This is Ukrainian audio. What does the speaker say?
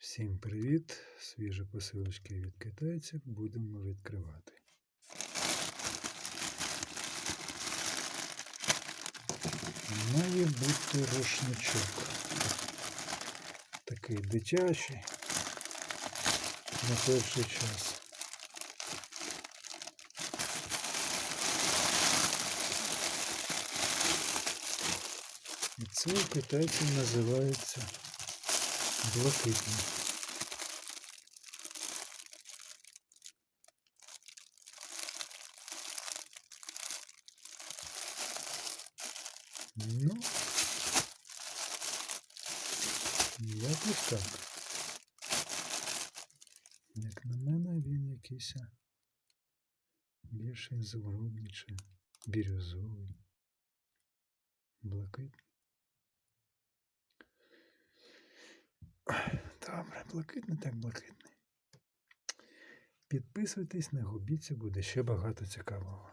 Всім привіт! Свіжі посилочки від китайців будемо відкривати. Має бути рушничок. Такий дитячий на перший час. І це у китайців називається блакитний. Ну, якось так. Як на мене, він якийсь більше ізумрудний бірюзовий, блакитний. Добре, блакитний так блакитний. Підписуйтесь, не губіться, буде ще багато цікавого.